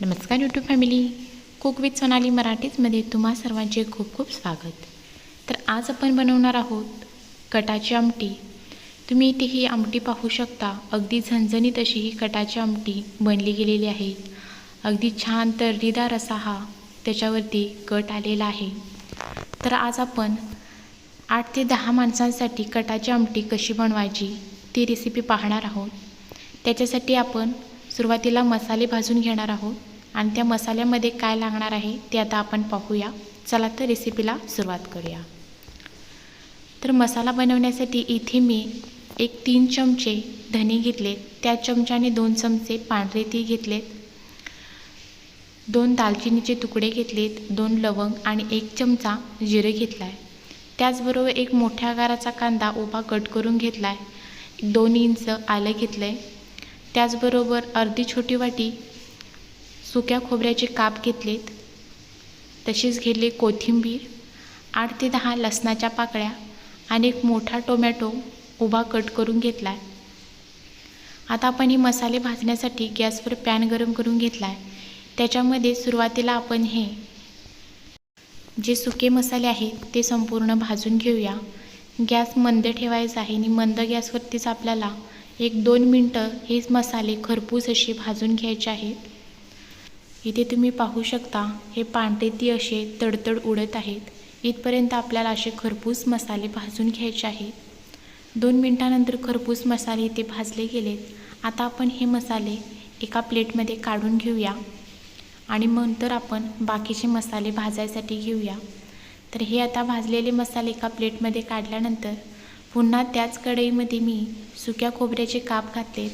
नमस्कार YouTube family cook with Sonali मराठीचमध्ये तुम्हा सर्वांचे खूप खूप स्वागत. तर आज आपण बनवणार आहोत कटाची आमटी. तुम्ही इथे ही आमटी पाहू शकता. अगदी झणझणीत अशी ही कटाची आमटी बनली गेलेली आहे. अगदी छान तर्रीदार असा हा त्याच्यावरती कट आलेला आहे. तर आज आपण आठ ते दहा माणसांसाठी कटाची आमटी कशी बनवायची ती रेसिपी पाहणार आहोत. त्याच्यासाठी आपण सुरुवातीला मसाले भाजून घेणार आहोत. आणि त्या मसाल्यामध्ये काय लागणार आहे ते आता आपण पाहूया. चला तर रेसिपीला सुरुवात करूया. तर मसाला बनवण्यासाठी इथे मी एक तीन चमचे धने घेतलेत त्या चमच्याने दोन चमचे पांढरे ती घेतलेत दोन दालचिनीचे तुकडे घेतलेत. दोन लवंग आणि एक चमचा जिरे घेतला आहे त्याचबरोबर एक मोठ्या आकाराचा कांदा उभा कट करून घेतला आहे दोन इंच आलं घेतलं आहे त्याचबरोबर अर्धी छोटी वाटी सुक्या खोबऱ्याचे काप घेतलेत. तशीच घेतले कोथिंबीर आठ ते दहा लसणाच्या पाकळ्या आणि एक मोठा टोमॅटो उभा कट करून घेतला आहे आता आपण हे मसाले भाजण्यासाठी गॅसवर पॅन गरम करून घेतला आहे त्याच्यामध्ये सुरुवातीला आपण हे जे सुके मसाले आहेत ते संपूर्ण भाजून घेऊया. गॅस मंद ठेवायचा आहे आणि मंद गॅसवरतीच आपल्याला एक दोन मिनटं हे मसाले खरपूस असे भाजून घ्यायचे आहेत. इथे तुम्ही पाहू शकता हे पांढरे ती असे तडतड उडत आहेत. इथपर्यंत आपल्याला असे खरपूस मसाले भाजून घ्यायचे आहेत. दोन मिनटानंतर खरपूस मसाले इथे भाजले गेलेत. आता आपण हे मसाले एका प्लेटमध्ये काढून घेऊया. आणि नंतर आपण बाकीचे मसाले भाजायसाठी घेऊया. तर हे आता भाजलेले मसाले एका प्लेटमध्ये काढल्यानंतर पुन्हा त्याच कढईमध्ये मी सुक्या खोबऱ्याचे काप घातलेत.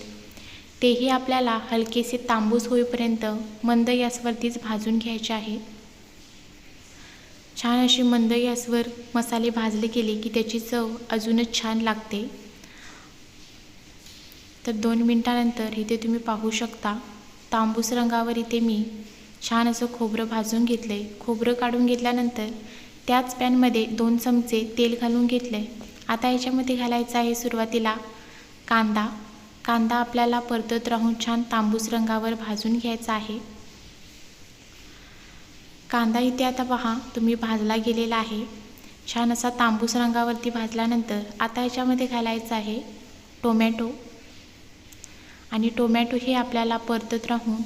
तेही आपल्याला हलकेसे तांबूस होईपर्यंत मंद गॅसवरतीच भाजून घ्यायचे आहे. छान अशी मंद गॅसवर मसाले भाजले गेले की त्याची चव अजूनच छान लागते. तर दोन मिनटानंतर इथे तुम्ही पाहू शकता तांबूस रंगावर इथे मी छान असं खोबरं भाजून घेतलं आहे खोबरं काढून घेतल्यानंतर त्याच पॅनमध्ये दोन चमचे तेल घालून घेतलं आहे आता याच्यामध्ये घालायचं आहे सुरुवातीला कांदा. कांदा आपल्याला परतत राहून छान तांबूस रंगावर भाजून घ्यायचा आहे. कांदा इथे आता पहा तुम्ही भाजला गेलेला आहे. छान असा तांबूस रंगावरती भाजल्यानंतर आता याच्यामध्ये घालायचं आहे टोमॅटो. आणि टोमॅटो हे आपल्याला परतत राहून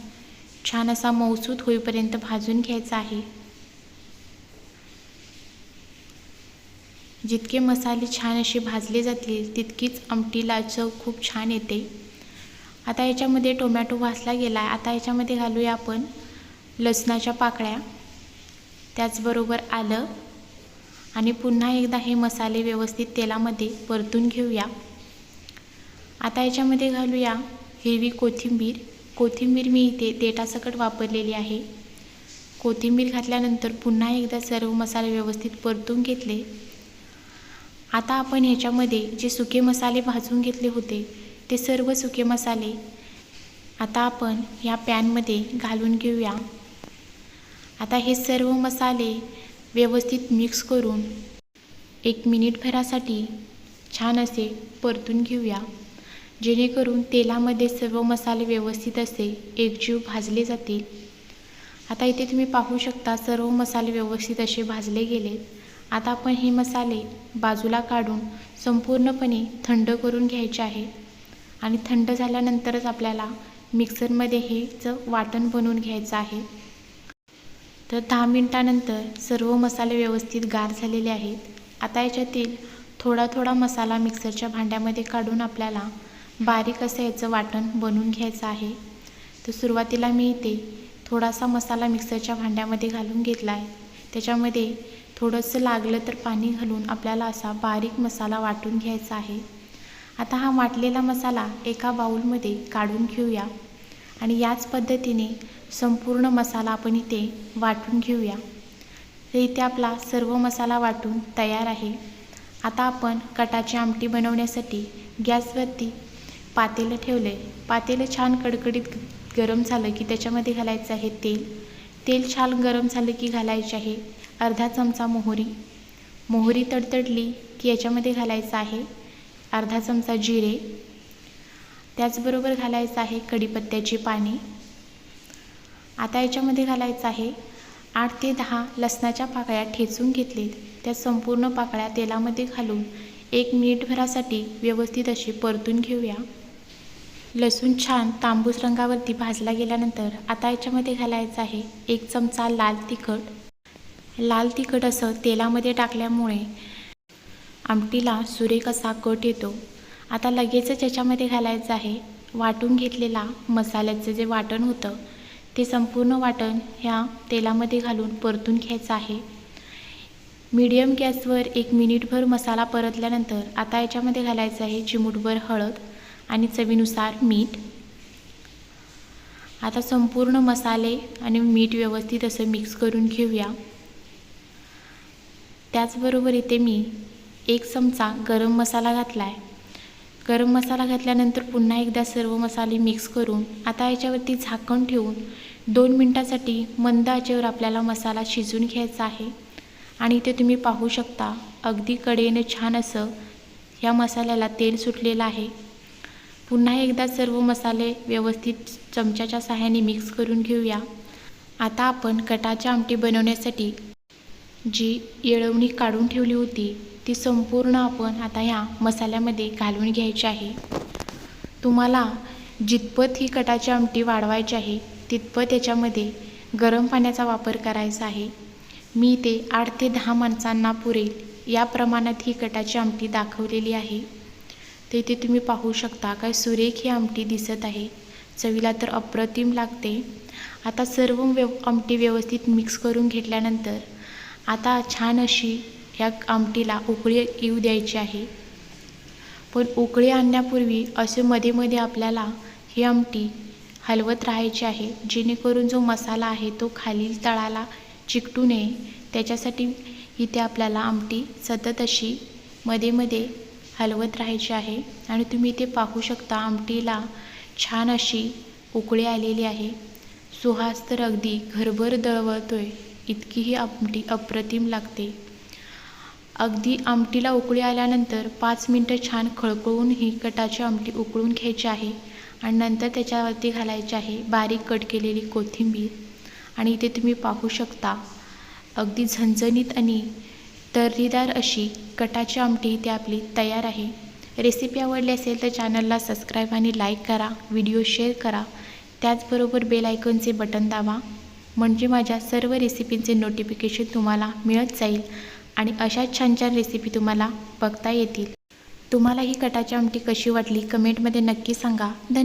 छान असा मौसूद होईपर्यंत भाजून घ्यायचा आहे. जितके मसाले छान असे भाजले जातील तितकीच आमटीला चव खूप छान येते. आता याच्यामध्ये टोमॅटो भाजला गेला आहे आता याच्यामध्ये घालूया आपण लसणाच्या पाकळ्या. त्याचबरोबर आलं. आणि पुन्हा एकदा हे मसाले व्यवस्थित तेलामध्ये परतून घेऊया. आता याच्यामध्ये घालूया हिरवी कोथिंबीर. कोथिंबीर मी इथे देठासकट वापरलेली आहे. कोथिंबीर घातल्यानंतर पुन्हा एकदा सर्व मसाले व्यवस्थित परतून घेतले. आता आपण ह्याच्यामध्ये जे सुके मसाले भाजून घेतले होते ते सर्व सुके मसाले आता आपण ह्या पॅनमध्ये घालून घेऊया. आता हे सर्व मसाले व्यवस्थित मिक्स करून एक मिनिटभरासाठी छान असे परतून घेऊया. जेणेकरून तेलामध्ये सर्व मसाले व्यवस्थित असे एकजीव भाजले जातील. आता इथे तुम्ही पाहू शकता सर्व मसाले व्यवस्थित असे भाजले गेलेत. आता आपण हे मसाले बाजूला काढून संपूर्णपणे थंड करून घ्यायचे आहे. आणि थंड झाल्यानंतरच आपल्याला मिक्सरमध्ये हेचं वाटण बनवून घ्यायचं आहे. तर दहा मिनटानंतर सर्व मसाले व्यवस्थित गार झालेले आहेत. आता याच्यातील थोडा थोडा मसाला मिक्सरच्या भांड्यामध्ये काढून आपल्याला बारीक असं याचं वाटण बनवून घ्यायचं आहे. तर सुरुवातीला मी इथे थोडासा मसाला मिक्सरच्या भांड्यामध्ये घालून घेतला आहे त्याच्यामध्ये थोडंसं लागलं तर पाणी घालून आपल्याला असा बारीक मसाला वाटून घ्यायचा आहे. आता हा वाटलेला मसाला एका बाऊलमध्ये काढून घेऊया. आणि याच पद्धतीने संपूर्ण मसाला आपण इथे वाटून घेऊया. तर इथे आपला सर्व मसाला वाटून तयार आहे. आता आपण कटाची आमटी बनवण्यासाठी गॅसवरती पातेलं ठेवलं आहे पातेलं छान कडकडीत गरम झालं की त्याच्यामध्ये घालायचं आहे तेल. तेल छान गरम झालं की घालायचे आहे. अर्धा चमचा मोहरी. मोहरी तडतडली की याच्यामध्ये घालायचं आहे अर्धा चमचा जिरे. त्याचबरोबर घालायचं आहे कढीपत्त्याची पाने. आता याच्यामध्ये घालायचं आहे आठ ते दहा लसणाच्या पाकळ्या ठेचून घेतलेत. त्या संपूर्ण पाकळ्या तेलामध्ये घालून एक मिनिटभरासाठी व्यवस्थित अशी परतून घेऊया. लसूण छान तांबूस रंगावरती भाजला गेल्यानंतर आता याच्यामध्ये घालायचं आहे एक चमचा लाल तिखट. लाल तिखट असं तेलामध्ये टाकल्यामुळे आमटीला सुरेख असा कट येतो. आता लगेचच याच्यामध्ये घालायचं आहे. वाटून घेतलेला मसाल्याचं जे वाटण होतं ते संपूर्ण वाटण ह्या तेलामध्ये घालून परतून घ्यायचं आहे. मीडियम गॅसवर एक मिनिटभर मसाला परतल्यानंतर आता याच्यामध्ये घालायचं आहे चिमूटभर हळद आणि चवीनुसार मीठ. आता संपूर्ण मसाले आणि मीठ व्यवस्थित असं मिक्स करून घेऊया. त्याचबरोबर इथे मी एक चमचा गरम मसाला घातला आहे गरम मसाला घातल्यानंतर पुन्हा एकदा सर्व मसाले मिक्स करून आता याच्यावरती झाकण ठेवून दोन मिनटासाठी मंद आचेवर आपल्याला मसाला शिजून घ्यायचा आहे. आणि इथे तुम्ही पाहू शकता अगदी कडेने छान असं ह्या मसाल्याला तेल सुटलेलं आहे. पुन्हा एकदा सर्व मसाले व्यवस्थित चमच्याच्या सहाय्याने मिक्स करून घेऊया. आता आपण कटाची आमटी बनवण्यासाठी जी येळवणी काढून ठेवली होती ती संपूर्ण आपण आता ह्या मसाल्यामध्ये घालून घ्यायची आहे. तुम्हाला जितपत ही कटाची आमटी वाढवायची आहे तितपत याच्यामध्ये गरम पाण्याचा वापर करायचा आहे. मी ते आठ ते दहा माणसांना पुरेल या प्रमाणात ही कटाची आमटी दाखवलेली आहे. ते इथे तुम्ही पाहू शकता काय सुरेख ही आमटी दिसत आहे. चवीला तर अप्रतिम लागते. आता सर्व व्यव आमटी व्यवस्थित मिक्स करून घेतल्यानंतर आता छान अशी ह्या आमटीला उकळी येऊ द्यायची आहे. पण उकळी आणण्यापूर्वी असे मध्ये मध्ये आपल्याला ही आमटी हलवत राहायची आहे जेणेकरून जो मसाला आहे तो खालील तळाला चिकटू नये. त्याच्यासाठी इथे आपल्याला आमटी सतत अशी मध्ये मध्ये हलवत राहायची आहे आणि तुम्ही इथे पाहू शकता आमटीला छान अशी उकळी आलेली आहे. सुहास तर अगदी घरभर दळवळतोय. इतकीही आमटी अप्रतिम लागते. अगदी आमटीला उकळी आल्यानंतर पाच मिनटं छान खळखळून ही कटाची आमटी उकळून घ्यायची आहे आणि नंतर त्याच्यावरती घालायची आहे बारीक कट केलेली कोथिंबीर. आणि इथे तुम्ही पाहू शकता अगदी झणझणीत आणि तर्रीदार अशी कटाची आमटी इथे आपली तयार आहे. रेसिपी आवडली असेल तर चॅनलला सबस्क्राईब आणि लाईक करा व्हिडिओ शेअर करा. त्याचबरोबर बेल आयकॉनचे बटन दाबा. म्हणजे माझ्या सर्व रेसिपींचे नोटिफिकेशन तुम्हाला मिळत जाईल आणि अशाच छान छान रेसिपी तुम्हाला बघता येतील. तुम्हाला ही कटाची आमटी कशी वाटली कमेंटमध्ये नक्की सांगा. धन्यवाद.